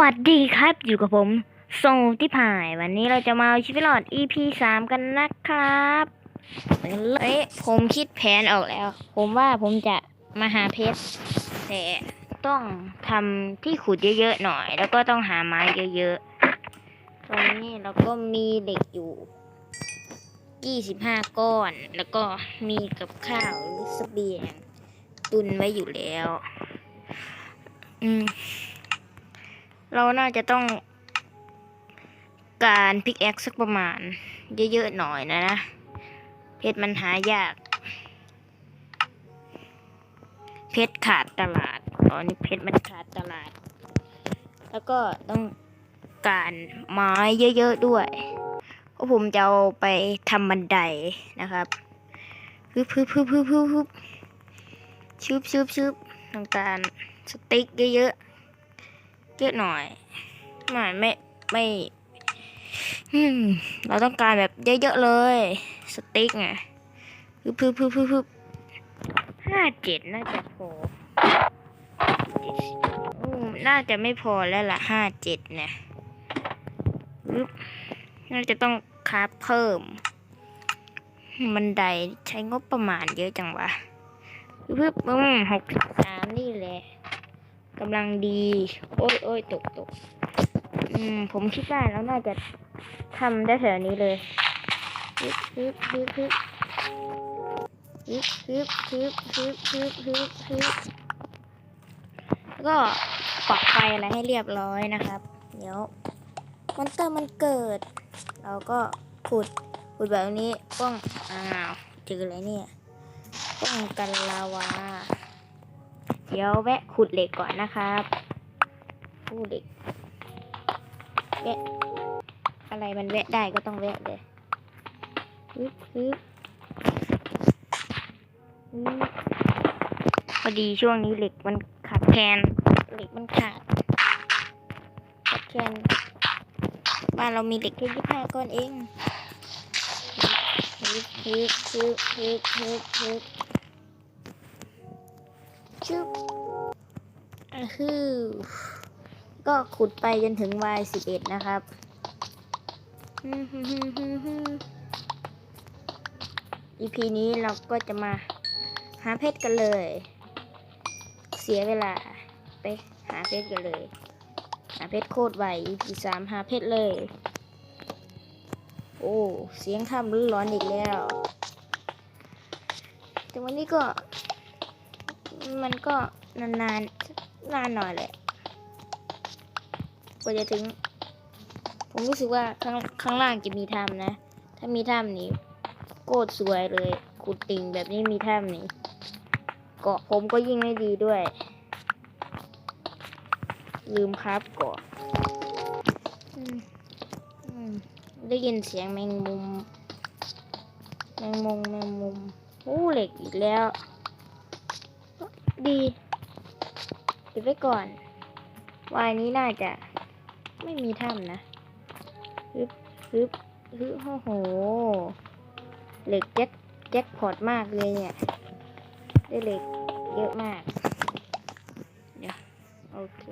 วัสดีครับอยู่กับผมโซที่พายวันนี้เราจะมาเอาชีวิตรอด EP สามกันนะครับเอ้ยผมคิดแผนออกแล้ว ผมว่าผมจะมาหาเพชรแต่ต้องทำที่ขุดเยอะๆหน่อย แล้วก็ต้องหาไม้เยอะๆตรงนี้เราก็มีเหล็กอยู่25ก้อน แล้วก็มีกับข้าวหรือเสบียง ตุนไว้อยู่แล้ว อืม เราน่าจะต้องการพิกแอคสักประมาณ เยอะๆหน่อยนะนะ เพชรมันหายาก เพชรขาดตลาดตอนนี้เพชรมันขาดตลาด แล้วก็ต้องการไม้เยอะๆด้วยเพราะผมจะเอาไปทำบันไดนะครับฮึบฮึบฮึบฮึบฮึบฮึบชุบชุบชุบต้องการสติ๊กเยอะๆ เยอะหน่อยไม่ไม่ไม่เราต้องการแบบเยอะๆเลย สติ๊กไงพึบพึบพึบพึบพึบห้าเจ็ดน่าจะพออืมน่าจะไม่พอแล้วล่ะห้าเจ็ดเนี่ยปึ๊บน่าจะต้องคราเพิ่ม บันไดใช้งบประมาณเยอะจังวะปึ๊บอืมหกสิบสามนี่ กำลังดี โอ้ยโอ้ยตกตกอืม ผมคิดว่าเราน่าจะทำได้แถวนี้เลยฮึบฮึบฮึบฮึบฮึบฮึบฮึบฮึบฮึบฮึบฮึบก็ปักไฟอะไรให้เรียบร้อยนะครับ เดี๋ยวมอนเตอร์มันเกิด เราก็ขุดขุดแบบนี้ป้องอ้าวเจออะไรเนี่ยป้องกันลาวา เดี๋ยวแวะขุดเหล็กก่อนนะครับขุดเหล็กแวะอะไรมันแวะได้ก็ต้องแวะเลยฮึบฮึบฮึบพอดีช่วงนี้เหล็กมันขาดแคลนเหล็กมันขาดขาดแคลนบ้านเรามีเหล็กแค่ยี่ห้าก้อนเองฮึบฮึบฮึบฮึบฮึบฮึบ ชึบอะคือก็ขุดไปจนถึง y สิบเอ็ดนะครับฮึ่มฮึ่มฮึ่มฮึ่มฮึ่ม EP นี้เราก็จะมาหาเพชรกันเลย เสียเวลาไปหาเพชรกันเลย หาเพชรโคตรไว EP สามหาเพชรเลย โอ้ เสียงข้ามรื้อร้อนอีกแล้วแต่วันนี้ก็ มันก็นานนานๆนานหน่อยแหละกว่าจะถึง ผมรู้สึกว่าข้างข้างล่างจะมีถ้ำนะ ถ้ามีถ้ำนี้โคตรสวยเลยขุดติ่งแบบนี้มีถ้ำนี้เกาะผมก็ยิ่งไม่ดีด้วย ลืมครับเกาะได้ยินเสียงแมงมุม แมงมุมแมงมุมโอ้เหล็กอีกแล้ว ดีเก็บไว้ก่อน วายนี้น่าจะไม่มีถ้ำนะฮึบฮึบฮึบโอ้โห เหล็กแจ็คแจ็คพอตมากเลยเนี่ย ได้เหล็กเยอะมาก เดี๋ยว โอเค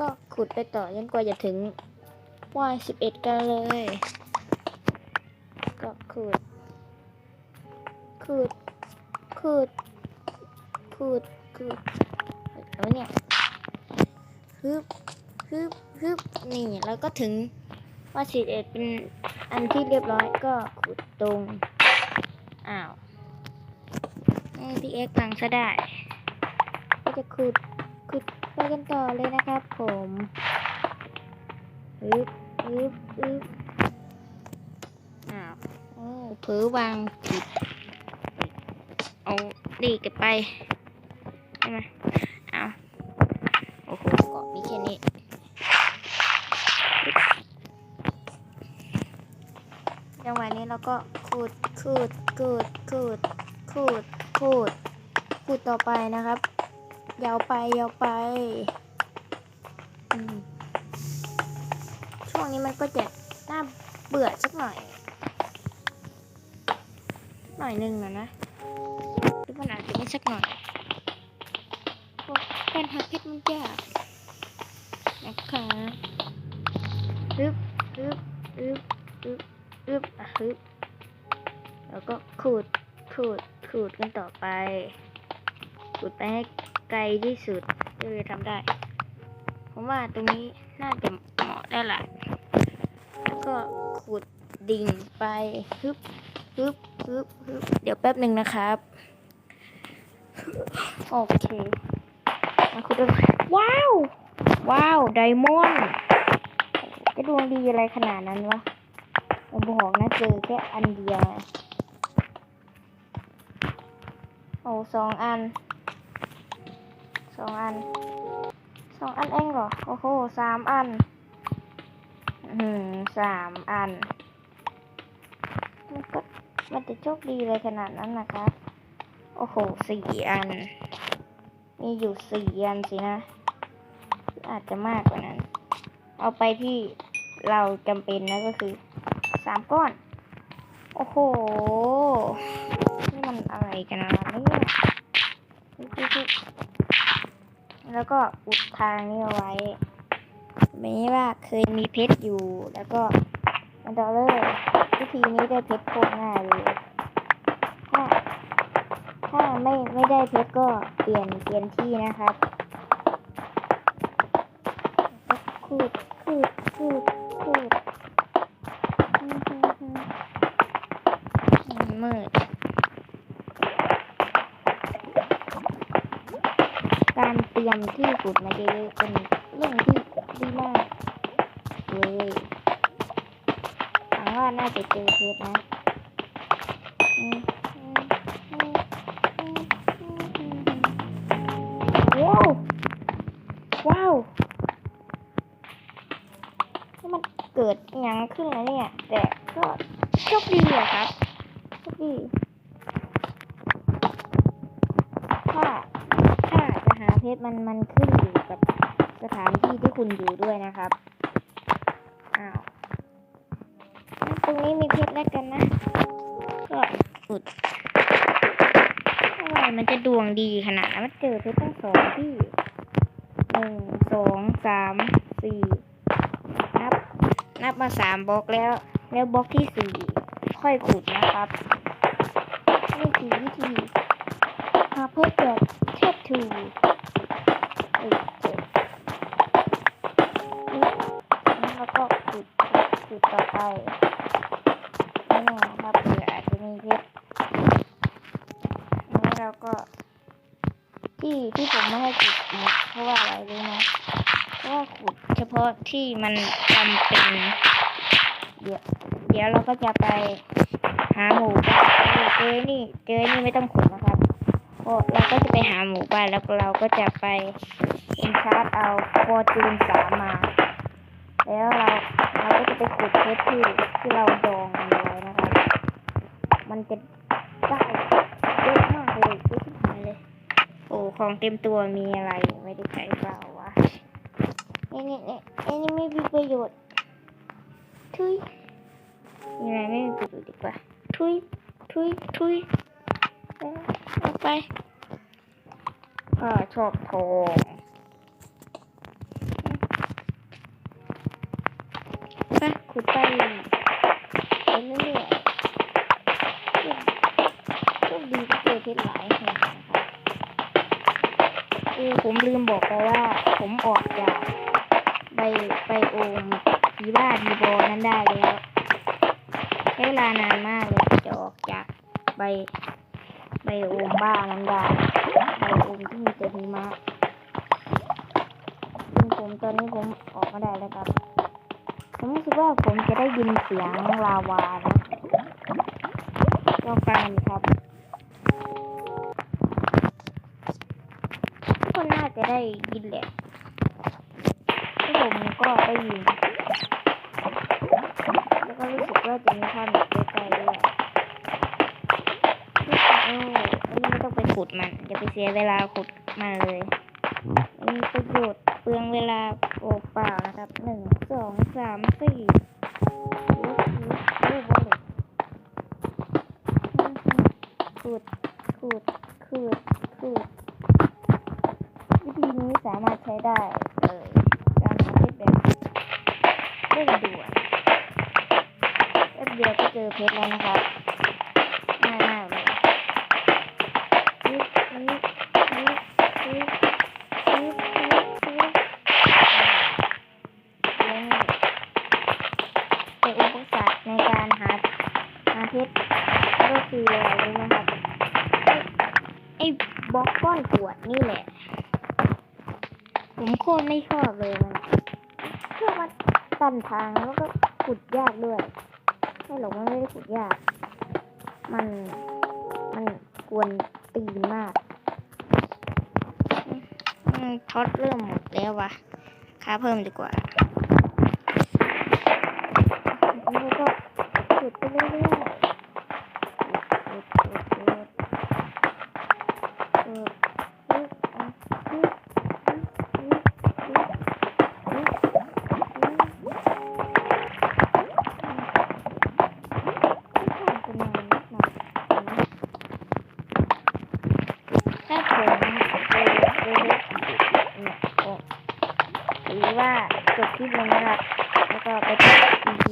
ก็ขุดไปต่อจนกว่าจะถึงวายสิบเอ็ดกันเลย ก็ขุด ขุด ขุด ขุดขุดแล้วเนี่ยฮึบฮึบฮึบนี่แล้วก็ถึงว่าสิเอ็ดเป็นอันที่เรียบร้อยก็ขุดตรงอ้าวพี่เอ็กฟังซะได้ ก็จะขุดขุดไปกันต่อเลยนะครับผมฮึบฮึบฮึบอ้าวโอ้เผลอวางผิดเอาดีเก็บไป ไหมเอาโอ้โหเกาะมีแค่นี้จังหวะนี้เราก็ขูดขูดขูดขูดขูดขูดขูดต่อไปนะครับ ยาวไปยาวไป ช่วงนี้มันก็จะน่าเบื่อสักหน่อย หน่อยนึงนะนะหรือมันอาจจะไม่สักหน่อย การหาเพชรมันยากนะนะคะฮึบฮึบฮึบฮึบฮึบอะฮึบแล้วก็ขูดขูดขูดกันต่อไปขูดไปให้ไกลที่สุดที่เราจะทำได้ ผมว่าตรงนี้น่าจะเหมาะได้ละแล้วก็ขูดดิ่งไปฮึบฮึบฮึบฮึบเดี๋ยวแป๊บหนึ่งนะครับ โอเค มาคุณดูว้าว ว้าวไดมอนด์จะดวงดีอะไรขนาดนั้นวะผมบอกนะเจอแค่อันเดียวโอ้สองอันสองอันสองอันเองเหรอ โอ้โหสามอัน อืมสามอัน มันก็มันจะโชคดีเลยขนาดนั้นนะคะ โอ้โหสี่อัน มีอยู่สี่อันสินะ อาจจะมากกว่านั้น เอาไปที่เราจำเป็นนะก็คือสามก้อน โอ้โห นี่มันอะไรกันนะเนี่ยแล้วก็อุดทางนี้เอาไว้ไม่ว่าเคยมีเพชรอยู่ แล้วก็มันดอลเลอร์วิธีนี้ได้เพชรโคตรง่ายเลย ถ้าไม่ไม่ได้เพชรก็เปลี่ยนเปลี่ยนที่นะครับขูดขูดขูดขูดอืมอืมอืมมันมืดการเตรียมที่ขุดมาเยอะๆเป็นเรื่องที่ดีมากเลยหวังว่าน่าจะเจอเพชรนะ ขึ้นแล้วเนี่ย แต่ก็โชคดีอะครับโชคดีถ้าถ้าจะหาเพชรมันมันขึ้นอยู่กับสถานที่ที่คุณอยู่ด้วยนะครับอ้าวตรงนี้มีเพชรแล้วกันนะ ก็อุดอะไรมันจะดวงดีขนาดนั้นมันเจอเพชรตั้งสองที่หนึ่งสองสามสี่ นับมาสามบล็อกแล้ว แล้วบล็อกที่สี่ค่อยขุดนะครับนี่คือวิธีหาเพชรแบบเทพทูเอ้ยเจ็บนี่แล้วก็ขุดขุดต่อไปนี่แน่นะครับเผื่ออาจจะมีเพชรนี้เราก็ ที่ที่ผมไม่ให้ขุดหมดเพราะว่าอะไรรู้ไหมเพราะว่า ขุดเฉพาะที่มันจำเป็น เดี๋ยวเดี๋ยวเราก็จะไปหาหมูบ้านเจอนี่ เจอนี่ไม่ต้องขุดนะครับก็เราก็จะไปหาหมูบ้านแล้วเราก็จะไปอินชาร์จเอาฟอร์จูนสามมา แล้วเราเราก็จะไปขุดเพชรที่ที่เราดองมันไว้นะครับ มันจะได้เยอะมากเลยเยอะที่หายเลย โอ้ของเต็มตัวมีอะไรไม่ได้ใช้เปล่าวะนี่นี่นี่อันนี้ไม่มี ประโยชน์ ทุยมีอะไรไม่มีประโยชน์ดีกว่า ทุย ทุย ทุยเอาไปก็ชอบทองไปขุดไปไปเรื่อยๆโชคดีที่เจอเพชรหลายแห่งนะครับเออผมลืมบอกไปว่าผมออกจาก ใบใบโอมทีบ้าทีบอนั้นได้แล้วใช้เวลานานมากเลยจะออกจากใบไบโอมบ้านั้นได้ไบโอมที่มีแต่หิมะซึ่งผมตอนนี้ผมออกมาได้แล้วครับ ผมรู้สึกว่าผมจะได้ยินเสียงลาวานะลองฟังกันครับก็น่าจะได้ยินแหละ ก็ได้ยินแล้วก็รู้สึกว่าจะมีภาพแบบใกล้ๆด้วยโอ้อันนี้ไม่ต้องไปขุดมันอย่าไปเสียเวลาขุดมันเลยมีประโยชน์เปลืองเวลาโอเปล่านะครับหนึ่งสองสามสี่ขุดขุดขุดขุดวิธีนี้สามารถใช้ได้ ชรแล้วนะครับง่ายมากเลยปึ๊บปึ๊บปึ๊บปึ๊บปึ๊บปึ๊บปึ๊บอ่าแล้วแต่อุปสรรคในการหาหาเพชรก็คืออะไรรู้ไหมครับไอ้ไอ้บล็อกก้อนกรวดนี่แหละ ผมโคตรไม่ชอบเลยมันเพื่อมันตันทางแล้วก็ขุดยากด้วย ไม่หรอกมันไม่ได้ขุดยาก มัน มันกวนตีนมากอืมท็อตเริ่มหมดแล้ววะค่าเพิ่มดีกว่าแล้วก็ขุดไปเรื่อย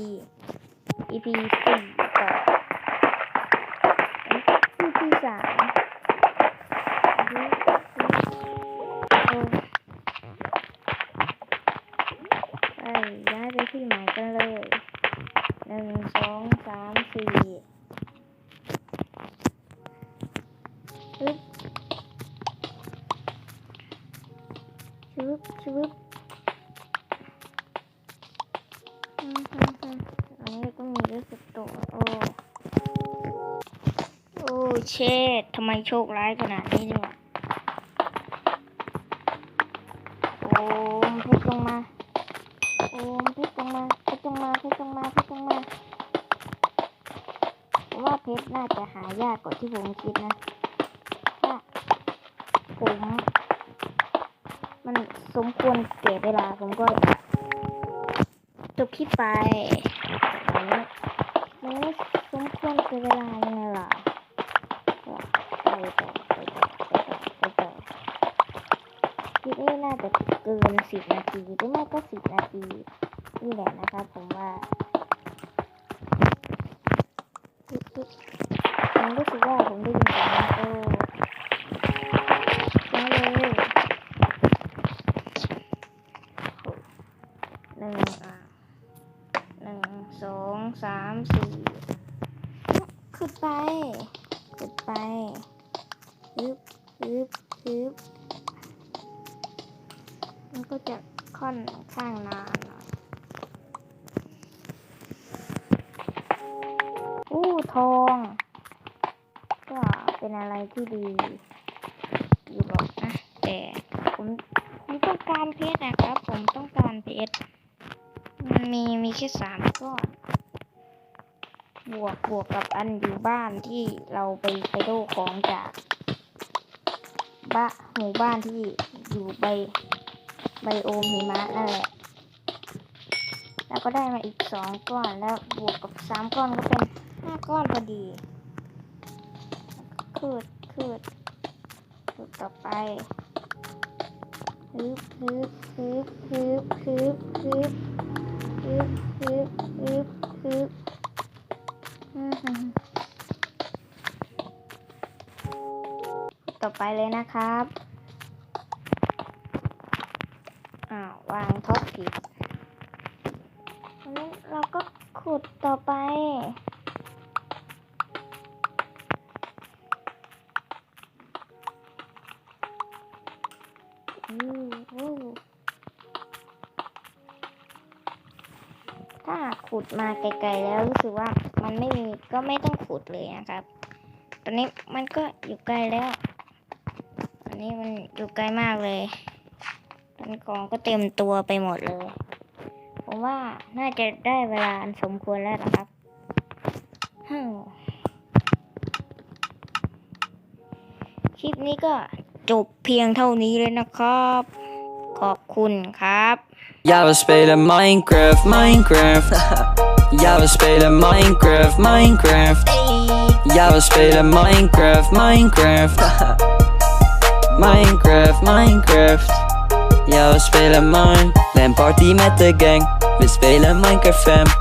EP EP สี่ต่อ EP สามไปย้ายไปที่ใหม่กันเลยหนึ่งสองสามสี่ปึ๊บชึบชึบอืมฮึ่มฮึ่มอั นี้ก็มีรู้สึกตัวโอ้โอ้เชดทำไมโชคร้ายขนาดนี้เนี่ยวะโอ้มเพชรลงมาโอ้มเพชรลงมาเพชรลงมาเพชรลงมาเพชรลงมาผมว่าเพชรน่าจะหายากกว่าที่ผมคิดนะถ้าผมมันสมควรเก็บเวลาผมก็จบคลิปไป นี้มันไม่สมควรเก็บเวลายังไงล่ะไปต่อไปต่อไปต่อไปต่อคลิปนี้น่าจะเกินสิบนาทีหรือไม่ก็สิบนาทีนี่แหละนะครับผมว่าผมรู้สึกว่าผมได้ยินเสียงโอ้ ที่ดีอยู่หรอกนะแต่ผมผมต้องการเพชรนะครับ ผมต้องการเพชรมันมีมีแค่สามก้อนบวกบวกกับอันอยู่บ้านที่เราไปไปโดของจากบ้านหมู่บ้านที่อยู่ใบไบโอมหิมะนั่นแหละแล้วก็ได้มาอีกสองก้อนแล้วบวกกับสามก้อนก็เป็นห้าก้อนพอดีคืด คืดคืดต่อไปฮึบฮึบฮึบฮึบฮึบฮึบฮึบฮึบฮึบฮึบต่อไปเลยนะครับ อ้าว วางท็อปผิดอันนี้เราก็ขุดต่อไป ถ้าขุดมาไกลๆแล้วรู้สึกว่ามันไม่มีก็ไม่ต้องขุดเลยนะครับ ตอนนี้มันก็อยู่ไกลแล้วอันนี้มันอยู่ไกลมากเลยตอนนี้ของก็เต็มตัวไปหมดเลย ผมว่าน่าจะได้เวลาอันสมควรแล้วนะครับคลิปนี้ก็ จบเพียงเท่านี้เลยนะครับ ขอบคุณครับ Ja, we spelen Minecraft, Minecraft. Ja, we spelen Minecraft, Minecraft. Ja, we spelen Minecraft, Minecraft. Minecraft, Minecraft. Ja, we spelen Mine. Lamp party met de gang. We spelen Minecraft fam.